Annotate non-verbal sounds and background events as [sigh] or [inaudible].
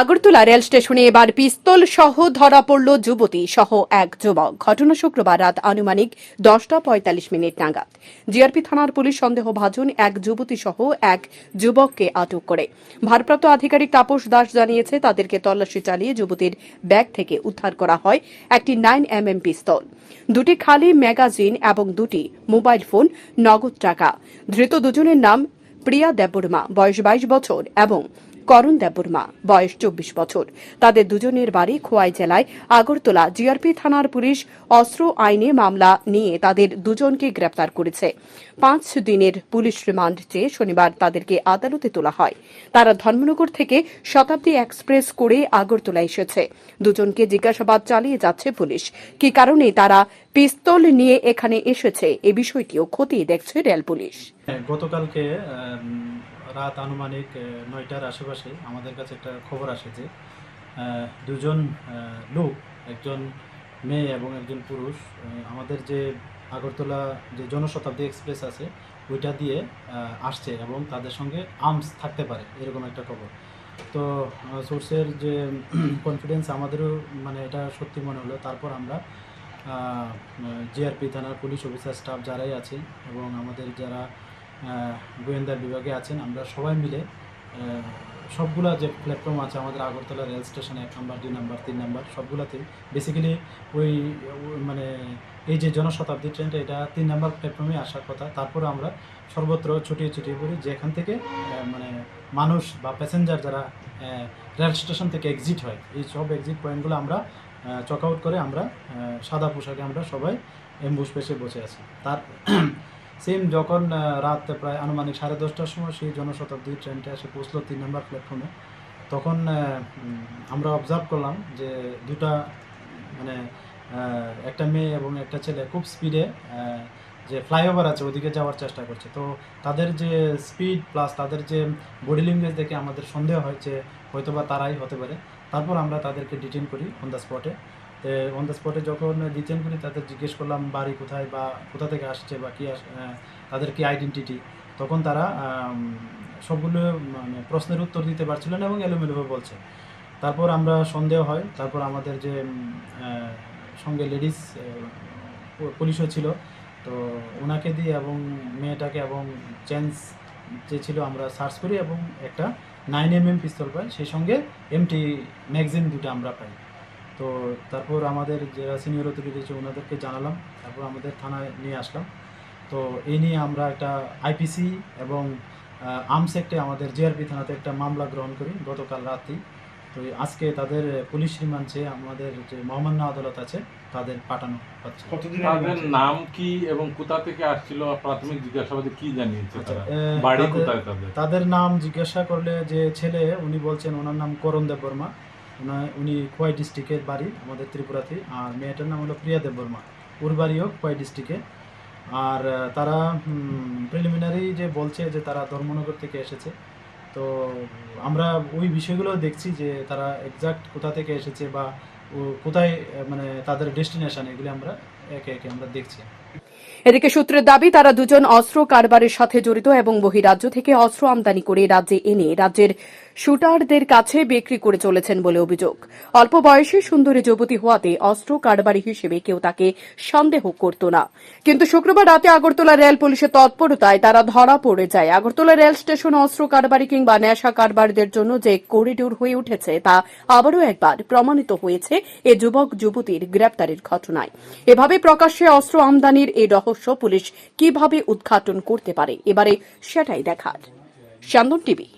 Agartala rail স্টেশনে এবার পিস্তল সহ ধরা পড়ল যুবতী সহ এক যুবক। ঘটনা শুক্রবার রাত আনুমানিক দশটা পঁয়তাল্লিশ মিনিট নাগাদ। জিআরপি থানার পুলিশ সন্দেহভাজন এক যুবতী সহ এক যুবককে আটক করে। ভারপ্রাপ্ত আধিকারিক তাপস দাস জানিয়েছে, তাদেরকে তল্লাশি চালিয়ে যুবতীর ব্যাগ থেকে উদ্ধার করা হয় একটি নাইন এম এম পিস্তল। দুটি খালি ম্যাগাজিন এবং দুটি মোবাইল ফোন নগদ টাকা। ধৃত দুজনের নাম প্রিয়া দেববর্মা, বয়স বাইশ বছর, এবং করণ দেববর্মা বয়স চব্বিশ বছর। তাদের দুজনের বাড়ি খোয়াই জেলায় আগরতলা জিআরপি থানার পুলিশ অস্ত্র আইনে মামলা নিয়ে তাদের দুজনকে গ্রেপ্তার করেছে। পাঁচ দিনের পুলিশ রিমান্ড চেয়ে শনিবার তাদেরকে আদালতে তোলা হয়। তারা ধর্মনগর থেকে শতাব্দী এক্সপ্রেস করে আগরতলা এসেছে। দুজনকে জিজ্ঞাসাবাদ চালিয়ে যাচ্ছে পুলিশ। কি কারণে তারা পিস্তল নিয়ে এখানে এসেছে? এ বিষয়টিও খতিয়ে দেখছে রেল পুলিশ। গতকালকে রাত আনুমানিক নয়টার আশেপাশে আমাদের কাছে একটা খবর আসে যে দুজন লোক, একজন মেয়ে এবং একজন পুরুষ আমাদের যে আগরতলা যে জনশতাব্দী এক্সপ্রেস আছে, ওইটা দিয়ে আসছে এবং তাদের সঙ্গে আর্মস থাকতে পারে, এরকম একটা খবর। তো সোর্সের যে [clears throat] কনফিডেন্স আমাদেরও মানে এটা সত্যি মনে হলো। তারপর আমরা জিআরপি থানার পুলিশ অফিসার স্টাফ যারাই আছে এবং আমাদের যারা গোয়েন্দা বিভাগে আছেন, আমরা সবাই মিলে সবগুলা যে প্ল্যাটফর্ম আছে আমাদের আগরতলা রেল স্টেশন এক নাম্বার, দুই নাম্বার, তিন নাম্বার সবগুলাতে বেসিক্যালি ওই ওই মানে এই যে জনশতাব্দী ট্রেনটা এটা তিন নাম্বার প্ল্যাটফর্মে আসার কথা। তারপরে আমরা সর্বত্র ছুটিয়ে ছুটিয়ে পড়ি, যেখান থেকে মানে মানুষ বা প্যাসেঞ্জার যারা রেল স্টেশন থেকে এক্সিট হয়, এই সব এক্সিট পয়েন্টগুলো আমরা চক আউট করে আমরা সাদা পোশাকে আমরা সবাই এম্বুস পেশে বসে আছি। তার সেম যখন রাত প্রায় আনুমানিক সাড়ে দশটার সময় সেই জনশতাব্দী ট্রেনটা এসে পৌঁছলো তিন নম্বর প্ল্যাটফর্মে তখন আমরা অবজার্ভ করলাম যে দুটা মানে একটা মেয়ে এবং একটা ছেলে খুব স্পিডে যে ফ্লাইওভার আছে ওদিকে যাওয়ার চেষ্টা করছে। তো তাদের যে স্পিড প্লাস তাদের যে বডি ল্যাঙ্গুয়েজ দেখে আমাদের সন্দেহ হয় যে হয়তোবা তারাই হতে পারে। তারপর আমরা তাদেরকে ডিটেন করি অন দ্য স্পটে তো অন দ্য স্পটে যখন ডিটেন করি তাদের জিজ্ঞেস করলাম, বাড়ি কোথায় বা কোথা থেকে আসছে বা কী তাদের কী আইডেন্টিটি তখন তারা সবগুলো মানে প্রশ্নের উত্তর দিতে পারছিল না এবং এলোমেলোভাবে বলছে। তারপর আমরা সন্দেহ হয়, তারপর আমাদের যে সঙ্গে লেডিস পুলিশও ছিল, তো ওনাকে দিয়ে এবং মেয়েটাকে এবং চেঞ্জ যে ছিল, আমরা সার্চ করি এবং একটা নাইন এম এম পিস্তল পাই, সেই সঙ্গে এমটি ম্যাগজিন দুটো আমরা পাই। তো তারপর আমাদের যারা সিনিয়র অথরিটি আছে ওনাদেরকে জানালাম। তারপর আমাদের থানায় নিয়ে আসলাম। তো এই নিয়ে আমরা একটা আইপিসি এবং আর্মস একটে আমাদের জিআরপি থানাতে একটা মামলা গ্রহণ করি গতকাল রাতেই তো আজকে তাদের পুলিশ রিমান্ডে আমাদের যে মহামান্য আদালত আছে তাদের পাঠানো হচ্ছে। তাদের নাম কি এবং কোথা থেকে আসছিল? প্রাথমিক জিজ্ঞাসাবাদে কি জানিয়েছে আচ্ছা, বাড়ি তাদের- কোথায় তাদের? তাদের নাম জিজ্ঞাসা করলে যে ছেলে উনি বলছেন ওনার নাম করণ দেব বর্মা। উনি খোয়াই ডিস্ট্রিক্টের বাড়ি আমাদের ত্রিপুরাতে। আর মেয়েটার নাম হলো প্রিয়া দেব বর্মা ওর বাড়িও খোয়াই ডিস্ট্রিক্টে আর তারা প্রিলিমিনারি যে বলছে যে তারা ধর্মনগর থেকে এসেছে। তো আমরা ওই বিষয়গুলো দেখছি যে তারা এক্সাক্ট কোথা থেকে এসেছে বা কোথায় মানে তাদের ডেস্টিনেশান এগুলি আমরা এদিকে সূত্রের দাবি, তারা দুজন অস্ত্র কারবারের সাথে জড়িত এবং বহিরাজ্য থেকে অস্ত্র আমদানি করে রাজ্যে এনে রাজ্যের শুটারদের কাছে বিক্রি করে চলেছেন বলে অভিযোগ। অল্প বয়সে সুন্দরী যুবতী হওয়াতে অস্ত্র কারবারি হিসেবে কেউ তাকে সন্দেহ করত না। কিন্তু শুক্রবার রাতে আগরতলা রেল পুলিশের তৎপরতায় তারা ধরা পড়ে যায়। আগরতলা রেল স্টেশন অস্ত্র কারবারি কিংবা নেশা কারবারদের জন্য যে করিডোর হয়ে উঠেছে, তা আবারও একবার প্রমাণিত হয়েছে এ যুবক যুবতীর গ্রেপ্তারের ঘটনায়। এভাবে প্রকাশ্যে অস্ত্র আমদানির এই রহস্য পুলিশ কীভাবে উদ্ঘাটন করতে পারে, এবারে সেটাই দেখার। স্যান্দন টিভি।